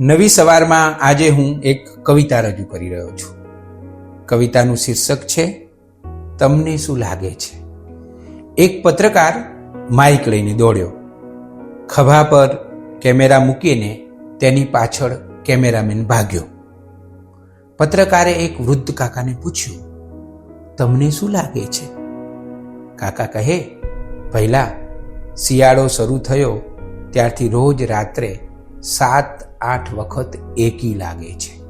નવી સવારમાં આજે હું એક કવિતા રજૂ કરી રહ્યો છું. કવિતાનું શીર્ષક છે, તમને શું લાગે છે? એક પત્રકાર માઇક લઈને દોડ્યો. ખભા પર કેમેરા મૂકીને તેની પાછળ કેમેરામેન ભાગ્યો. પત્રકારે એક વૃદ્ધ કાકાને પૂછ્યું, તમને શું લાગે છે? કાકા કહે, પહેલા શિયાળો શરૂ થયો, ત્યારથી રોજ રાત્રે સાત, આઠ વખત એકી લાગે છે.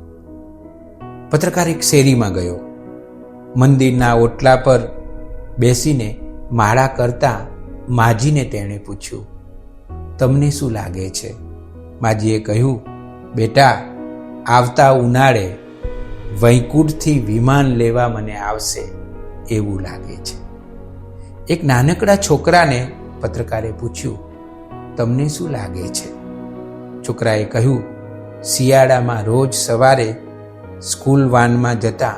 પત્રકાર એક શેરીમાં ગયો. મંદિરના ઓટલા પર બેસીને માળા કરતા માજીને તેણે પૂછ્યું, તમને શું લાગે છે? માજીએ કહ્યું, બેટા, આવતા ઉનાળે વૈકુંઠથી વિમાન લેવા મને આવશે એવું લાગે છે. એક નાનકડા છોકરાને પત્રકારે પૂછ્યું, તમને શું લાગે છે? છોકરાએ કહ્યું, શિયાળામાં રોજ સવારે સ્કૂલ વાનમાં જતા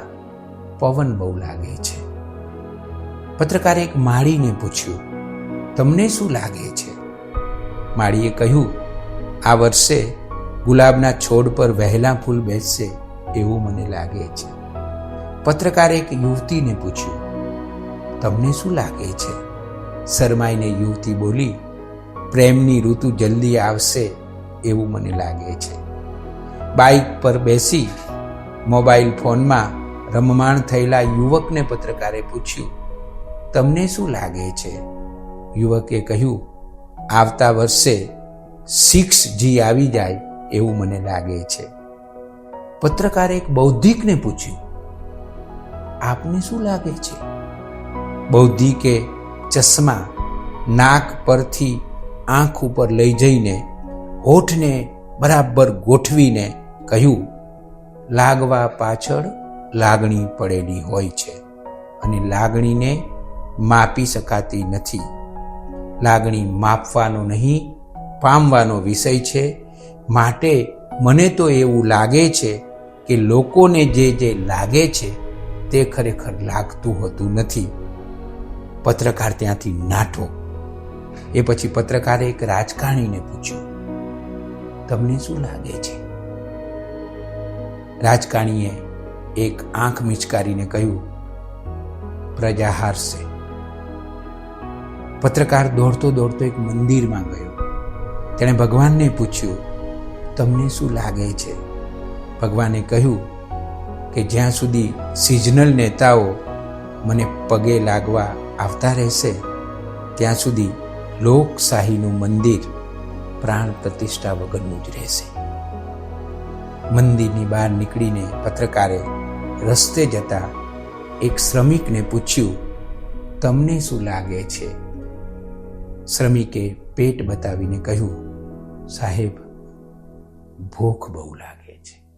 પવન બહુ લાગે છે. પત્રકારે એક માળીને પૂછ્યું, તમને શું લાગે છે? માળીએ કહ્યું, આ વર્ષે ગુલાબના છોડ પર વહેલા ફૂલ બેસશે એવું મને લાગે છે. પત્રકારે એક યુવતીને પૂછ્યું, તમને શું લાગે છે? શરમાઈને યુવતી બોલી, પ્રેમની ઋતુ જલ્દી આવશે એવું મને લાગે છે. બાઇક પર બેસી મોબાઈલ ફોનમાં રમમાણ થયેલા યુવકને પત્રકારે પૂછ્યું, તમને શું લાગે છે? યુવકે કહ્યું, આવતા વર્ષે સિક્સ જી આવી જાય એવું મને લાગે છે. પત્રકારે એક બૌદ્ધિકને પૂછ્યું, આપને શું લાગે છે? બૌદ્ધિકે ચશ્મા નાક પરથી આંખ ઉપર લઈ જઈને હોઠને બરાબર ગોઠવીને કહ્યું, લાગવા પાછળ લાગણી પડેલી હોય છે અને લાગણીને માપી શકાતી નથી. લાગણી માપવાનો નહીં, પામવાનો વિષય છે. માટે મને તો એવું લાગે છે કે લોકોને જે જે લાગે છે તે ખરેખર લાગતું હોતું નથી. પત્રકાર ત્યાંથી નાઠો. એ પછી પત્રકારે એક રાજકારણીને પૂછ્યું તમને શું લાગે છે? રાજકારણીએ એક આંખ મિચકારીને કહ્યું, પ્રજા હારશે. પત્રકાર દોડતો દોડતો એક મંદિરમાં ગયો. તેણે ભગવાનને પૂછ્યું, તમને શું લાગે છે? ભગવાને કહ્યું કે, જ્યાં સુધી સિઝનલ નેતાઓ મને પગે લાગવા આવતા રહેશે, ત્યાં સુધી લોકશાહીનું મંદિર પ્રાણ પ્રતિષ્ઠા વગરનું જ રહેશે. મંદિરની બહાર નીકળીને પત્રકારે રસ્તે જતા એક શ્રમિકને પૂછ્યું, તમને શું લાગે છે? શ્રમિકે પેટ બતાવીને કહ્યું, સાહેબ, ભૂખ બહુ લાગે છે.